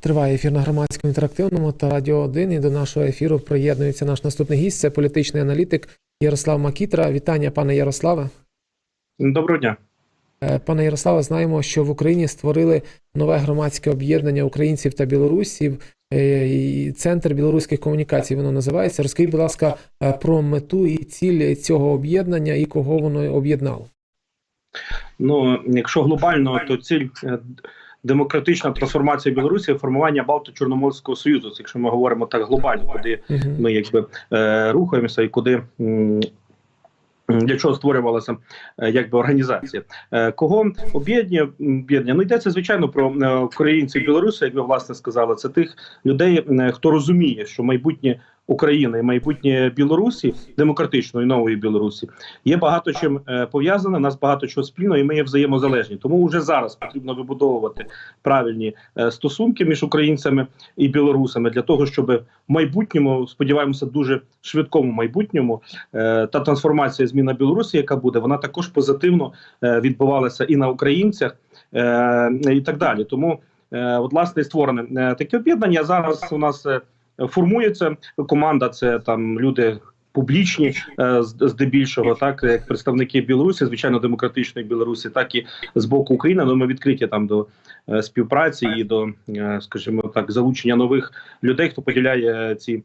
Триває ефір на громадському інтерактивному та радіо 1. І до нашого ефіру приєднується наш наступний гість. Це політичний аналітик Ярослав Макітра. Вітання, пане Ярославе. Доброго дня. Е, Пане Ярославе, знаємо, що в Україні створили нове громадське об'єднання українців та білорусів. е, Центр білоруських комунікацій воно називається. Розкажіть, будь ласка, е, про мету і ціль цього об'єднання і кого воно об'єднало. Ну якщо глобально, то ціль демократична трансформація Білорусі, формування Балто-Чорноморського союзу. Якщо ми говоримо так глобально, куди ми якби е, рухаємося і куди. Для чого створювалася е, якби організація? Е, Кого об'єднує об'єднання? Ну йдеться звичайно про українців Білорусі, як ви власне сказали. Це тих людей, хто розуміє, що майбутнє України і майбутнє Білорусі, демократичної нової Білорусі, є багато чим е, пов'язане. Нас багато чого спільно, і ми є взаємозалежні. Тому вже зараз потрібно вибудовувати правильні е, стосунки між українцями і білорусами для того, щоб в майбутньому, сподіваємося, дуже швидкому майбутньому е, та трансформація зміна Білорусі, яка буде, вона також позитивно відбувалася і на українцях, і так далі. Тому, от власне, створене таке об'єднання. Зараз у нас формується команда. Це там люди. Публічні е, здебільшого, так як представники Білорусі, звичайно, демократичної Білорусі, так і з боку України. Ну ми відкриті там до е, співпраці і до, е, скажімо так, залучення нових людей, хто поділяє ці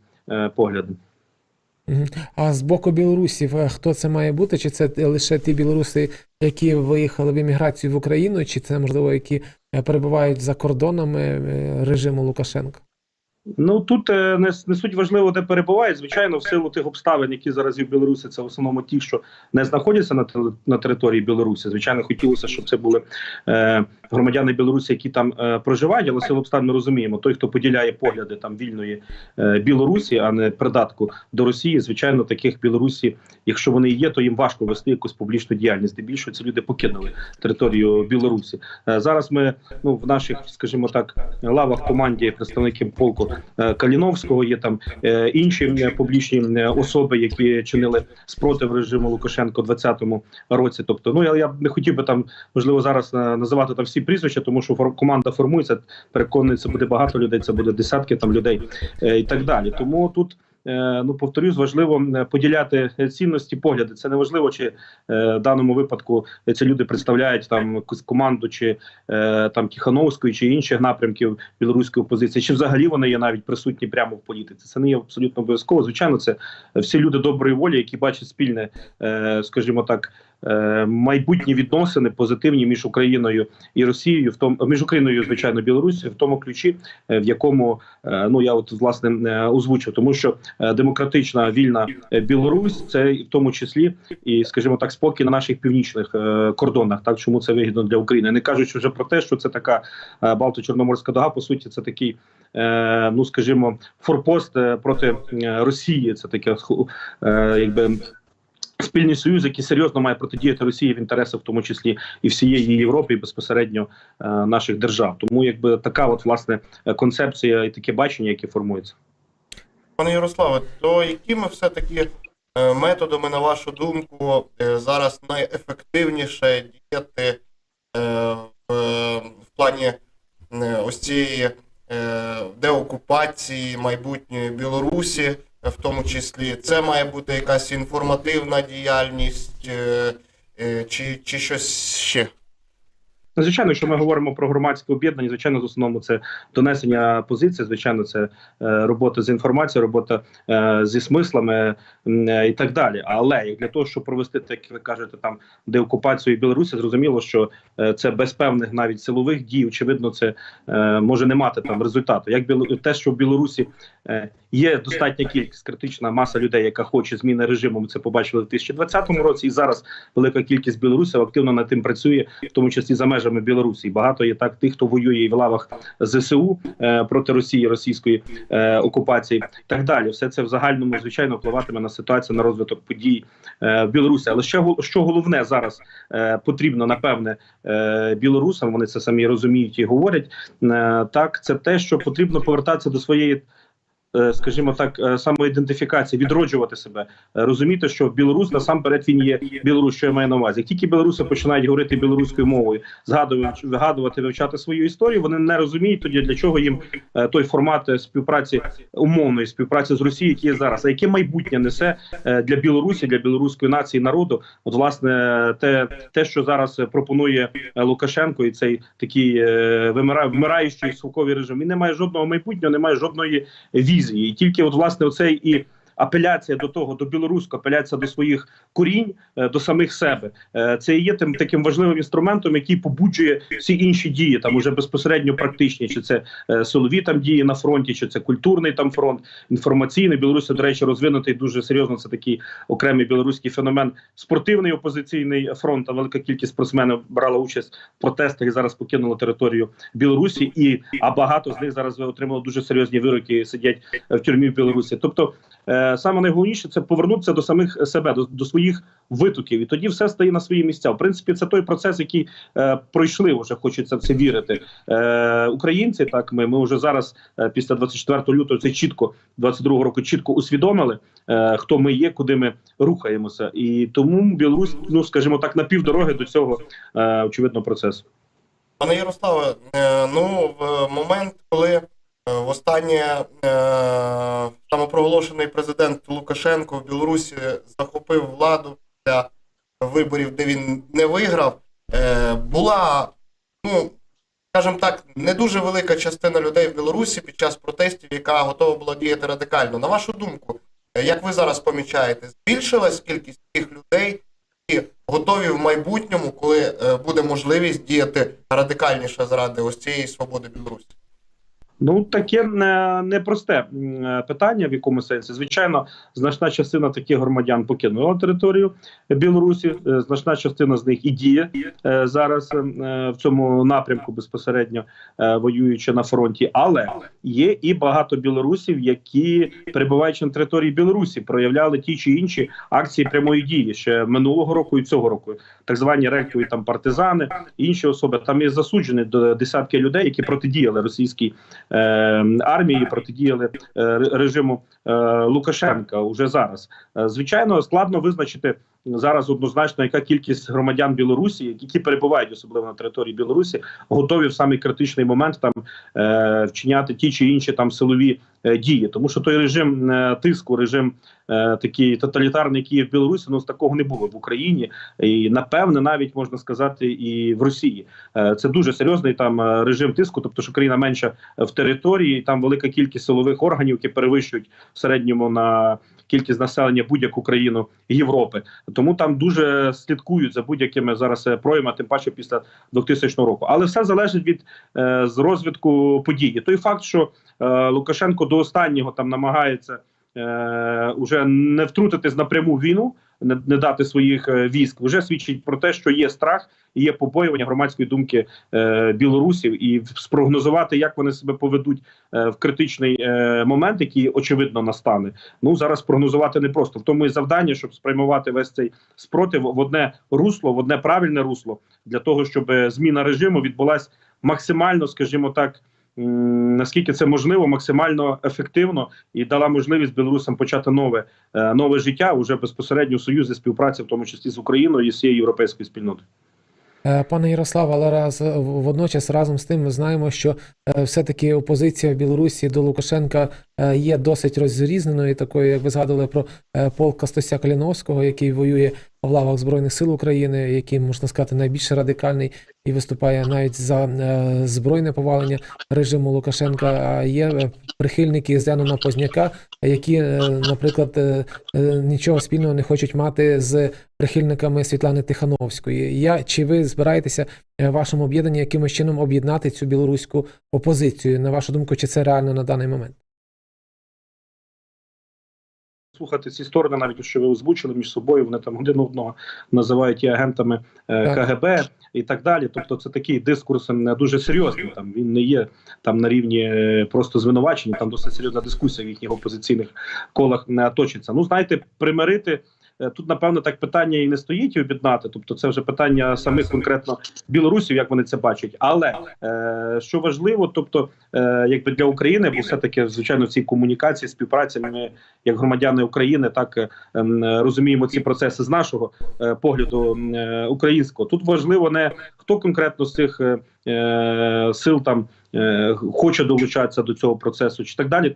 погляди. А з боку білорусів, хто це має бути? Чи це лише ті білоруси, які виїхали в еміграцію в Україну, чи це можливо які перебувають за кордонами режиму Лукашенка? Ну тут е, не, не суть важливо, де перебувають. Звичайно, в силу тих обставин, які зараз є в Білорусі, це в основному ті, що не знаходяться на на території Білорусі. Звичайно, хотілося, щоб це були е, громадяни Білорусі, які там е, проживають, але силу обставин ми розуміємо. Той, хто поділяє погляди там вільної е, Білорусі, а не придатку до Росії. Звичайно, таких Білорусі, якщо вони є, то їм важко вести якусь публічну діяльність. Здебільшого ці люди покинули територію Білорусі. Е, зараз ми ну в наших, скажімо так, лавах команді представники полку Каліновського, є там е, інші е, публічні е, особи, які чинили спротив режиму Лукашенко в 20-му році. Тобто, ну я, я не хотів би там можливо зараз е, називати там всі прізвища, тому що команда формується. Переконаний, це буде багато людей, це буде десятки там людей е, і так далі. Тому тут. Е, Ну, повторюсь, важливо е, поділяти цінності, погляди. Це не важливо, чи е, в даному випадку ці люди представляють там команду, чи там Тихановської, чи інших напрямків білоруської опозиції, чи взагалі вони є навіть присутні прямо в політиці. Це не є абсолютно обов'язково. Звичайно, це всі люди доброї волі, які бачать спільне, скажімо так. Е, Майбутні відносини позитивні між Україною і Росією, в тому між Україною, звичайно, Білорусі, в тому ключі, е, в якому е, ну я от власне озвучив, тому що демократична вільна Білорусь це в тому числі і, скажімо так, спокій на наших північних кордонах. Так чому це вигідно для України? Не кажучи вже про те, що це така Балто-Чорноморська дога. По суті, це такий, ну скажімо, форпост проти Росії. Це таке якби. Спільний союз, який серйозно має протидіяти Росії в інтересах, в тому числі і всієї Європи, і безпосередньо е, наших держав. Тому якби така, от власне концепція і таке бачення, яке формується. Пане Ярославе, то якими все-таки е, методами, на вашу думку, е, зараз найефективніше діяти в, в плані ось цієї деокупації майбутньої Білорусі, в тому числі, це має бути якась інформативна діяльність е, е, чи, чи щось ще? Ну, Звичайно, якщо ми говоримо про громадське об'єднання, звичайно, в основному це донесення позицій, звичайно, це е, робота з інформацією, робота е, зі смислами е, і так далі. Але для того, щоб провести, так як ви кажете, там деокупацію Білорусі, зрозуміло, що це без певних навіть силових дій, очевидно, це може не мати там результату. Як те, що в Білорусі є достатня кількість критична маса людей, яка хоче зміни режиму. Ми це побачили в 2020 році, і зараз велика кількість білорусів активно над тим працює, в тому числі за межами Білорусі. Багато є так тих, хто воює в лавах ЗСУ е, проти Росії, російської е, окупації, і так далі. Все це в загальному звичайно впливатиме на ситуацію на розвиток подій е, в Білорусі. Але гол- що головне зараз потрібно, напевне, білорусам. Вони це самі розуміють і говорять. Так, це те, що потрібно повертатися до своєї скажімо так, е, самоідентифікація, відроджувати себе, е, розуміти, що Білорусь насамперед він є Білорусь, що я маю на увазі. Як тільки білоруси починають говорити білоруською мовою, згадувати, вигадувати, вивчати свою історію, вони не розуміють тоді, для чого їм е, той формат е, співпраці умовної співпраці з Росією, який є зараз. А яке майбутнє несе е, для Білорусі, для білоруської нації народу? От власне те, те, що зараз е, пропонує е, Лукашенко, і цей такий е, вимира, вмираючий совковий режим, він не має жодного майбутнього, не має жодної візії. І тільки от власне оцей і. Апеляція до того, до білоруського, апеляція до своїх корінь, е, до самих себе. Е, Це є тим таким важливим інструментом, який побуджує всі інші дії, там уже безпосередньо практичні, чи це е, силові там дії на фронті, чи це культурний там фронт, інформаційний. Білорусі, до речі, розвинутий дуже серйозно. Це такий окремий білоруський феномен. Спортивний опозиційний фронт. а Велика кількість спортсменів брала участь в протестах і зараз покинула територію Білорусі. І а багато з них зараз отримали дуже серйозні вироки, сидять в тюрмі в Білорусі. Тобто, саме найголовніше це повернутися до самих себе, до, до своїх витоків, і тоді все стає на свої місця. В принципі, це той процес, який е, пройшли. Вже хочеться в це вірити. Е, українці, так ми, ми вже зараз е, після 24 лютого це чітко 22 року чітко усвідомили, е, хто ми є, куди ми рухаємося, і тому Білорусь, ну скажімо так, на півдороги до цього е, очевидно процесу. Пане Ярославе, е, ну в момент, коли востаннє е, самопроголошений президент Лукашенко в Білорусі захопив владу для виборів, де він не виграв, е, була, ну скажімо так, не дуже велика частина людей в Білорусі під час протестів, яка готова була діяти радикально. На вашу думку, е, як ви зараз помічаєте, збільшилась кількість тих людей, які готові в майбутньому, коли е, буде можливість діяти радикальніше заради ось цієї свободи Білорусі? Ну таке не, непросте м, е, питання в якому сенсі. Звичайно, значна частина таких громадян покинула територію Білорусі. е, Значна частина з них і діє е, зараз е, в цьому напрямку безпосередньо воюючи на фронті. Але є і багато білорусів, які перебуваючи на території Білорусі, проявляли ті чи інші акції прямої дії ще минулого року і цього року. Так звані релькові там партизани, інші особи. Там є засуджені до десятки людей, які протидіяли російській армії, протидіяли е, режиму е, Лукашенка уже зараз. Е, звичайно, складно визначити зараз однозначно, яка кількість громадян Білорусі, які перебувають особливо на території Білорусі, готові в самий критичний момент там е, вчиняти ті чи інші там силові е, дії, тому що той режим е, тиску, режим е, такий тоталітарний, який в Білорусі, ну з такого не було в Україні, і напевне, навіть можна сказати, і в Росії. Це дуже серйозний там режим тиску, тобто що країна менша в території, і там велика кількість силових органів, які перевищують в середньому на кількість населення будь-яку країну Європи. Тому там дуже слідкують за будь-якими зараз е, тим паче після 2000 року. Але все залежить від е, розвитку подій. І Той факт, що е, Лукашенко до останнього там намагається е, уже не втрутитись напряму війну, не, не дати своїх е, військ, вже свідчить про те, що є страх і є побоювання громадської думки е, білорусів, і спрогнозувати, як вони себе поведуть е, в критичний момент, який очевидно настане. Ну зараз прогнозувати не просто в тому і завдання, щоб спрямувати весь цей спротив в одне русло, в одне правильне русло для того, щоб зміна режиму відбулась максимально, скажімо так. Наскільки це можливо, максимально ефективно і дала можливість білорусам почати нове е, нове життя уже безпосередньо в союзі співпраці, в тому числі з Україною і з цією європейською спільнотою. Е, Пане Ярослав, але раз водночас разом з тим ми знаємо, що е, все-таки опозиція в Білорусі до Лукашенка є досить розрізненою, такою, як ви згадували про е, полк Костуся Каліновського, який воює в лавах Збройних сил України, який, можна сказати, найбільш радикальний і виступає навіть за е, збройне повалення режиму Лукашенка. А є е, прихильники Зенона Позняка, які, е, наприклад, нічого спільного не хочуть мати з прихильниками Світлани Тихановської. Я чи ви збираєтеся в вашому об'єднанні якимось чином об'єднати цю білоруську опозицію? На вашу думку, чи це реально на даний момент? Слухати ці сторони, навіть що ви озвучили між собою. Вони там один одного називають і агентами е, КГБ і так далі. Тобто, це такий дискурс не дуже серйозний. Там він не є там на рівні е, просто звинувачення. Там досить серйозна дискусія в їхніх опозиційних колах не точиться. Ну знаєте, примирити. Е, тут напевно так питання і не стоїть об'єднати. Тобто, це вже питання самих конкретно білорусів, як вони це бачать. Але е, що важливо, тобто, е, якби для України, бо все таки звичайно в цій комунікації, співпраці ми, як громадяни України, так е, розуміємо ці процеси з нашого е, погляду е, українського. Тут важливо не хто конкретно з цих е, е, сил там е, хоче долучатися до цього процесу, чи так далі.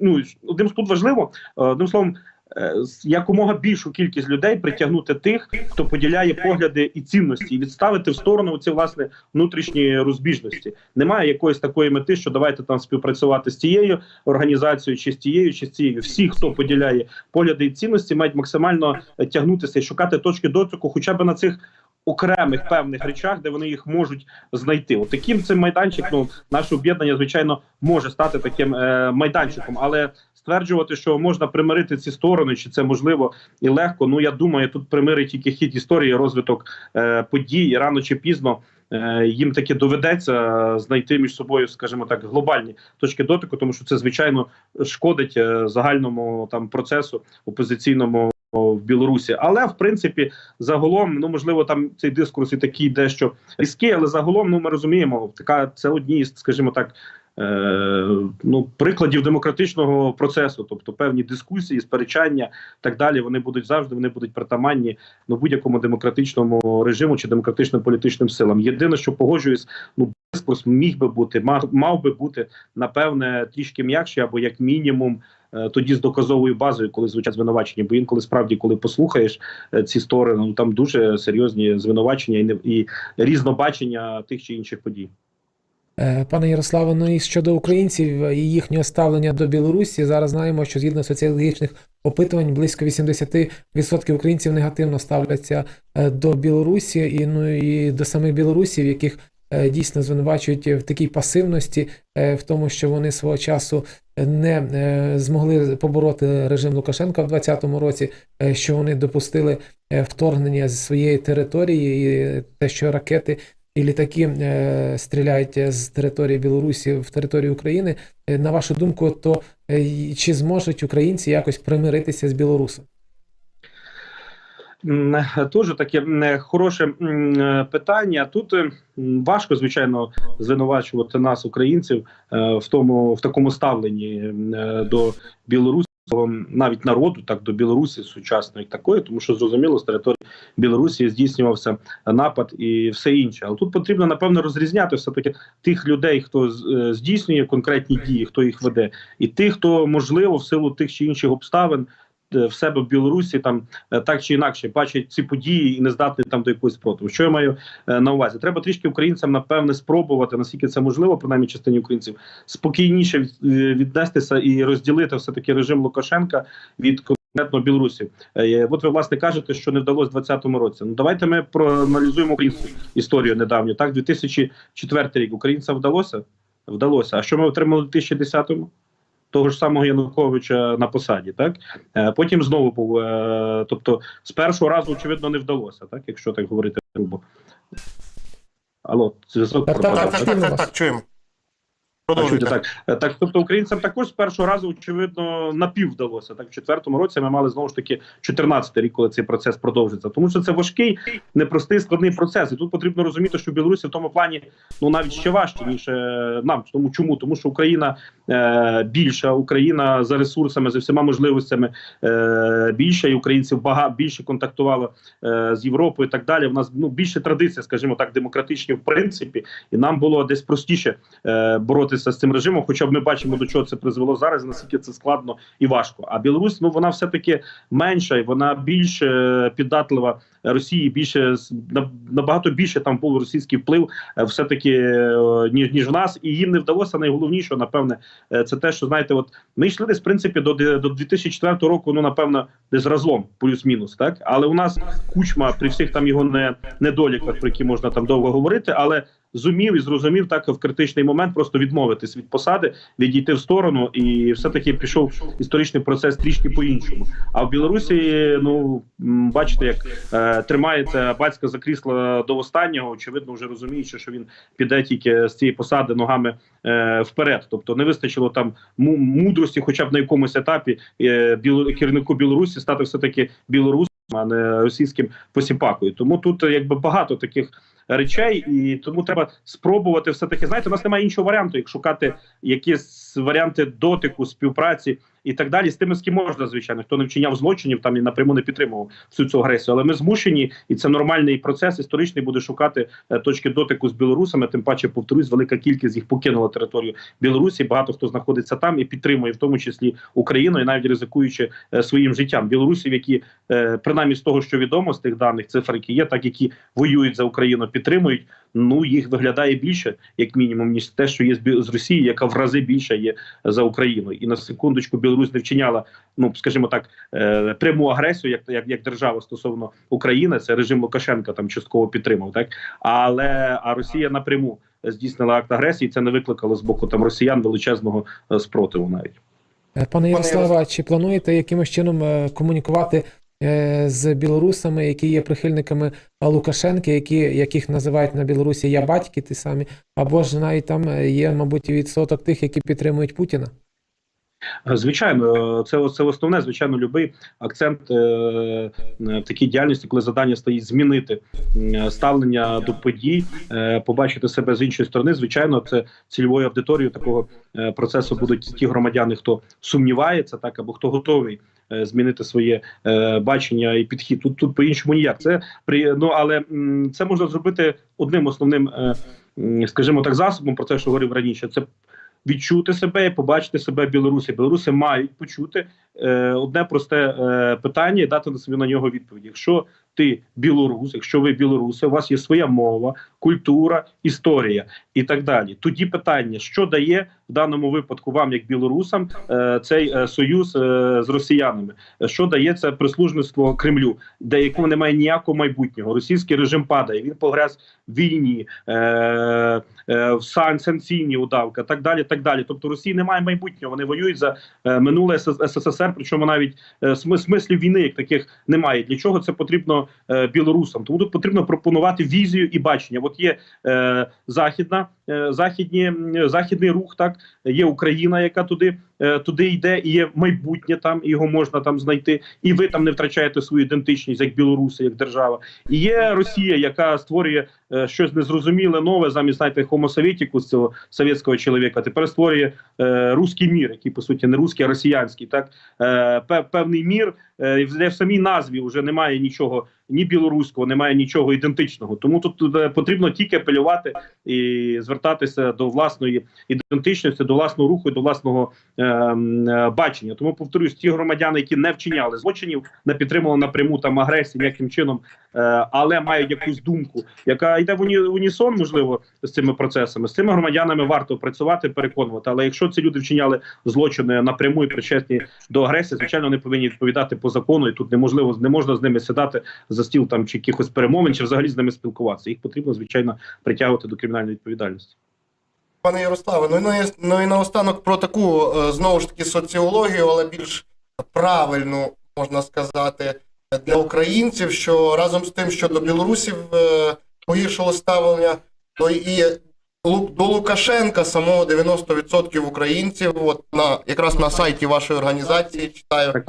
Ну одним тут важливо, одним словом. Е, Якомога більшу кількість людей притягнути тих, хто поділяє погляди і цінності, і відставити в сторону ці власне внутрішні розбіжності. Немає якоїсь такої мети, що давайте там співпрацювати з тією організацією, чи з тією, чи з цією. Всі, хто поділяє погляди і цінності, мають максимально е, тягнутися і шукати точки дотику, хоча б на цих окремих певних речах, де вони їх можуть знайти. От таким цим майданчик, ну наше об'єднання, звичайно, може стати таким е, майданчиком, але стверджувати, що можна примирити ці сторони, чи це можливо і легко. Ну я думаю, тут примирить тільки хід історії, розвиток е, подій і рано чи пізно. е, Їм таки доведеться знайти між собою, скажімо так, глобальні точки дотику, тому що це звичайно шкодить е, загальному там процесу опозиційному в Білорусі. Але в принципі, загалом, ну можливо, там цей дискурс і такий дещо різкий, але загалом, ну ми розуміємо, така це одні скажімо так. Е, ну, прикладів демократичного процесу, тобто певні дискусії, сперечання так далі, вони будуть завжди, вони будуть притаманні ну, будь-якому демократичному режиму чи демократичним політичним силам. Єдине, що погоджуюсь, ну дискурс міг би бути, мав, мав би бути напевне трішки м'якший або як мінімум. е, Тоді з доказовою базою, коли звучать звинувачення, бо інколи справді, коли послухаєш е, ці сторони, ну там дуже серйозні звинувачення і не і різнобачення тих чи інших подій. Е, Пане Ярославе, ну і щодо українців і їхнього ставлення до Білорусі, зараз знаємо, що згідно соціологічних опитувань близько 80% українців негативно ставляться е, до Білорусі. І ну і до самих білорусів, яких е, дійсно звинувачують в такій пасивності, в тому, що вони свого часу не змогли побороти режим Лукашенка в 2020 році, що вони допустили вторгнення з своєї території, і те, що ракети і літаки е, стріляють з території Білорусі в територію України. Е, На вашу думку, то е, чи зможуть українці якось примиритися з білорусом? Дуже таке хороше питання. Тут важко, звичайно, звинувачувати нас, українців, в тому в такому ставленні до навіть народу, так до Білорусі сучасної такої, тому що зрозуміло, з території Білорусі здійснювався напад і все інше. Але тут потрібно напевно розрізняти все таки тих людей, хто е, здійснює конкретні дії, хто їх веде, і тих, хто можливо в силу тих чи інших обставин. Е, В себе в Білорусі там е, так чи інакше бачать ці події і не здатні там до якоїсь спротиву. Що я маю е, на увазі? Треба трішки українцям напевне спробувати, наскільки це можливо, принаймні частині українців, спокійніше віднестися і розділити все таки режим Лукашенка від конкретно Білорусі. От ви власне кажете, що не вдалося в 2020 році. Ну давайте ми проаналізуємо українську історію недавню. Так, 2004 рік українцям вдалося? Вдалося. А що ми отримали в 2010-му? Того ж самого Януковича на посаді, так Е, потім знову був. е, Тобто, з першого разу, очевидно, не вдалося, так якщо так говорити грубо. Алло, зв'язок Так, так, Так, так, так, чуємо так, вас. так, чуємо. а, чуєте, Продовжуйте. так. Е, так, тобто українцям також з першого разу, очевидно, напів вдалося. Так, в четвертому році ми мали знову ж таки 14 рік, коли цей процес продовжиться. Тому що це важкий, непростий, складний процес. І тут потрібно розуміти, що Білорусі в тому плані ну навіть ще важче, ніж е, нам. Тому чому? Тому що Україна е, більша, Україна за ресурсами, за всіма можливостями е, більша, і українців багато більше контактувало е, з Європою і так далі. У нас ну більше традицій, скажімо так, демократичні в принципі, і нам було десь простіше е, боротися з цим режимом. Хоча б ми бачимо, до чого це призвело зараз, наскільки це складно і важко. А Білорусь, ну вона все таки менша, і вона більш е, піддатлива Росії, більше набагато більше там був російський вплив, е, все таки е, ніж ніж в нас, і їм не вдалося найголовніше, напевне, це те, що знаєте, от ми йшли десь в принципі до до 2004 року. Ну напевно, десь разом, плюс-мінус, так але у нас кучма при всіх там його не недоліках, про які можна там довго говорити, але зумів і зрозумів так в критичний момент просто відмовитись від посади, відійти в сторону, і все-таки пішов історичний процес трішки по-іншому. А в Білорусі, ну бачите, як е, тримається батька за крісло до останнього. Очевидно, вже розуміючи, що він піде тільки з цієї посади ногами е, вперед. Тобто не вистачило там му- мудрості, хоча б на якомусь етапі е, біло, керівнику Білорусі стати все таки білорусом, а не російським посіпакою. Тому тут е, якби багато таких. Речей, і тому треба спробувати все таки. Знаєте, у нас немає іншого варіанту, як шукати якісь варіанти дотику, співпраці і так далі. З тими, з ким можна, звичайно, хто не вчиняв злочинів, там і напряму не підтримував всю цю агресію. Але ми змушені, і це нормальний процес історичний буде шукати е, точки дотику з білорусами. Тим паче, повторюсь, велика кількість їх покинула територію Білорусі. Багато хто знаходиться там і підтримує, в тому числі Україну, і навіть ризикуючи е, своїм життям. Білорусів, які е, принаймні з того, що відомо з тих даних цифр, які є, так які воюють за Україну, підтримують. Ну їх виглядає більше, як мінімум, ніж те, що є з Росії, яка в рази більше є за Україну. І на секундочку Білорусь не вчиняла, ну скажімо так, е, пряму агресію, як, як, як держава стосовно України. Це режим Лукашенка там частково підтримав, так але а Росія напряму здійснила акт агресії. Це не викликало з боку там росіян величезного е, спротиву навіть. Е, Пане Ярославе, чи плануєте якимось чином комунікувати з білорусами, які є прихильниками Лукашенка, які, яких називають на Білорусі я батьки, ті самі, або ж навіть там є, мабуть, і відсоток тих, які підтримують Путіна? Е, Звичайно, е, це, це основне, звичайно, любий акцент е, в такій діяльності, коли завдання стоїть змінити ставлення до подій, побачити себе з іншої сторони. Звичайно, це цільовою аудиторією такого процесу будуть ті громадяни, хто сумнівається, так або хто готовий. Змінити своє е, бачення і підхід тут тут по іншому ніяк. Це при ну але м, це можна зробити одним основним, е, скажімо так, засобом про те, що говорив раніше. Це відчути себе і побачити себе Білорусі. Білоруси мають почути е, одне просте е, питання і дати на собі на нього відповідь. Якщо ти білорус, якщо ви білоруси, у вас є своя мова, культура, історія і так далі. Тоді питання, що дає в даному випадку вам, як білорусам, е, цей е, союз е, з росіянами, що дає це прислужництво Кремлю, де якого немає ніякого майбутнього. Російський режим падає. Він погрез в війні, в сан санкційні удавка, так далі. Так далі. Тобто Росії немає майбутнього. Вони воюють за минуле СС- СССР, причому навіть смислів війни як таких немає. Для чого це потрібно е, білорусам? Тому тут потрібно пропонувати візію і бачення. От є е, західна, е, західні західний рух, так є Україна, яка туди. Е, Туди йде і є майбутнє там, і його можна там знайти, і ви там не втрачаєте свою ідентичність як білоруси, як держава. І є Росія, яка створює е, щось незрозуміле нове, замість знаєте, Homo Sovieticus, цього совєтського чоловіка. Тепер створює е, руський мір, який по суті не руський, а росіянський. Так е, певний мір, е, де в самій назві вже немає нічого ні білоруського, немає нічого ідентичного. Тому тут е, потрібно тільки апелювати і звертатися до власної ідентичності, до власного руху, до власного е, е, бачення. Тому повторюсь, ті громадяни, які не вчиняли злочинів, не підтримували напряму там агресії, ніяким чином, е, але мають якусь думку, яка йде в уні, унісон, можливо, з цими процесами. З цими громадянами варто працювати, переконувати. Але якщо ці люди вчиняли злочини напряму і причесні до агресії, звичайно, вони повинні відповідати по закону, і тут неможливо не можна з ними сідати за стіл там чи якихось перемовин, чи взагалі з ними спілкуватися. Їх потрібно звичайно притягувати до кримінальної відповідальності. Пане Ярославе, ну і, на, ну і наостанок про таку е, знову ж таки соціологію, але більш правильну, можна сказати, для українців, що разом з тим, що до білорусів е, погіршило ставлення, то і до Лукашенка самого 90% українців, от на якраз на сайті вашої організації читаю,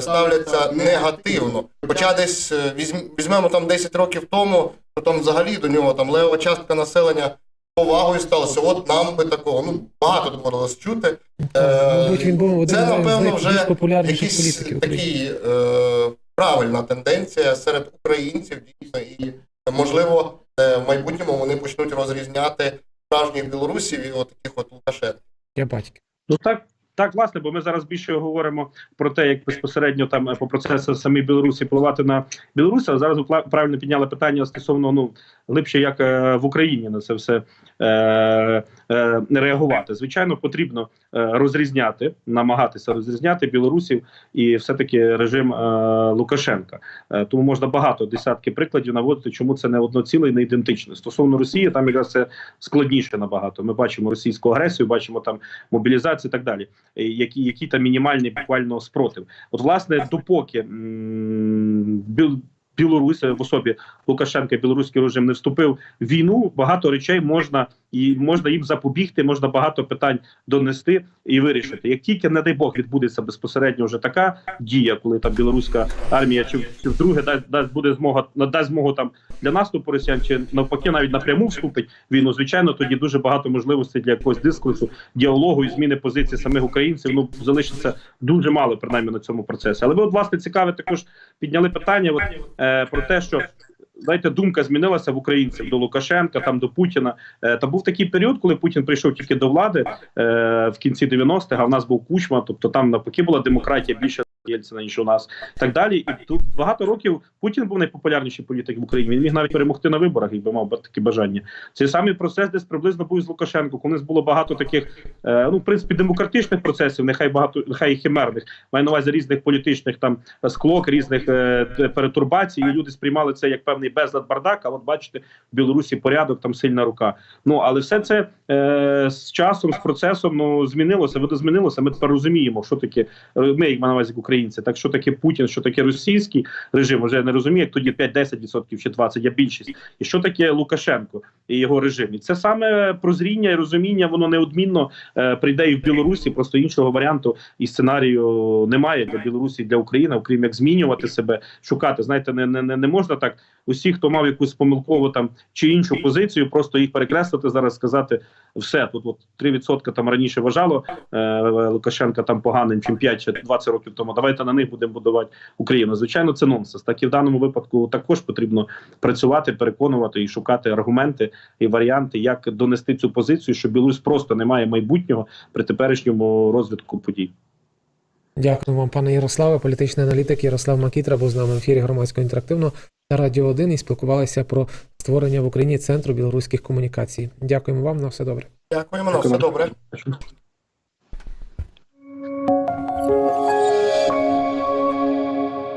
ставляться негативно. Хоча десь е, візьмемо там 10 років тому, то там взагалі до нього там левова частка населення повагою сталося. От нам би такого. Ну багато доводилось чути. Е, він був це, напевно, вже Якісь такі е, правильна тенденція серед українців дійсно, і можливо е, в майбутньому вони почнуть розрізняти справжніх білорусів і от от Лукашенків. Я батьки. Ну так. Так, власне, бо ми зараз більше говоримо про те, як безпосередньо там е, по процесу самі Білорусі впливати на Білорусь, але зараз ви правильно підняли питання стосовно ну глибше, як е, в Україні на це все е, е, реагувати. Звичайно, потрібно е, розрізняти, намагатися розрізняти білорусів і все таки режим е, Лукашенка. Е, тому можна багато десятки прикладів наводити, чому це не одноціле і не ідентичне. Стосовно Росії, там якраз це складніше набагато. Ми бачимо російську агресію, бачимо там мобілізацію і так далі. Які, які там мінімальний буквально спротив. От, власне, допоки м, біл, Білорусь в особі Лукашенка, білоруський режим не вступив в війну. Багато речей можна і можна їм запобігти, можна багато питань донести і вирішити. Як тільки, не дай Бог, відбудеться безпосередньо вже така дія, коли там білоруська армія чи, чи вдруге дасть, дасть буде змога надасть змогу там для наступу росіян, чи навпаки, навіть напряму вступить війну. Звичайно, тоді дуже багато можливостей для якогось дискурсу, діалогу і зміни позиції самих українців. Ну залишиться дуже мало, принаймні на цьому процесі. Але ви, от, власне, цікаве також підняли питання. От е, про те, що знаєте, думка змінилася в українців до Лукашенка, там до Путіна. Е, та був такий період, коли Путін прийшов тільки до влади е, в кінці 90-х, а в нас був Кучма, тобто там навпаки була демократія більше. Єльцина, ніж у нас так далі, і тут багато років Путін був найпопулярніший політик в Україні. Він міг навіть перемогти на виборах, якби мав би таке бажання. Цей самий процес десь приблизно був з Лукашенко. Коли було багато таких, е, ну в принципі, демократичних процесів, нехай багато, нехай химерних, маю на увазі різних політичних там склок, різних перетурбацій. І люди сприймали це як певний безлад бардак. А от бачите, в Білорусі порядок, там сильна рука. Ну але все це е, з часом, з процесом ну змінилося. Воно змінилося. Ми тепер розуміємо, що таке е, ми, як на увазі українці, так що таке Путін, що таке російський режим. Вже не розуміє, тоді 5-10% чи 20%, я більшість, і що таке Лукашенко і його режим. І це саме прозріння і розуміння, воно неодмінно е, прийде і в Білорусі. Просто іншого варіанту і сценарію немає для Білорусі, для України, окрім як змінювати себе, шукати. Знаєте, не, не- не можна так. Усі, хто мав якусь помилкову там чи іншу позицію, просто їх перекреслити зараз, сказати все. Тут от 3% там раніше вважало е, Лукашенка там поганим, чим 5 чи 20 років тому. Давайте на них будемо будувати Україну. Звичайно, це нонсенс. Так і в даному випадку також потрібно працювати, переконувати і шукати аргументи і варіанти, як донести цю позицію, що Білорусь просто не має майбутнього при теперішньому розвитку подій. Дякую вам, пане Ярославе. Політичний аналітик Ярослав Макітра був з нами в ефірі громадського інтерактивного та Радіо 1 і спілкувалися про створення в Україні центру білоруських комунікацій. Дякуємо вам на все добре. Дякуємо, на все добре.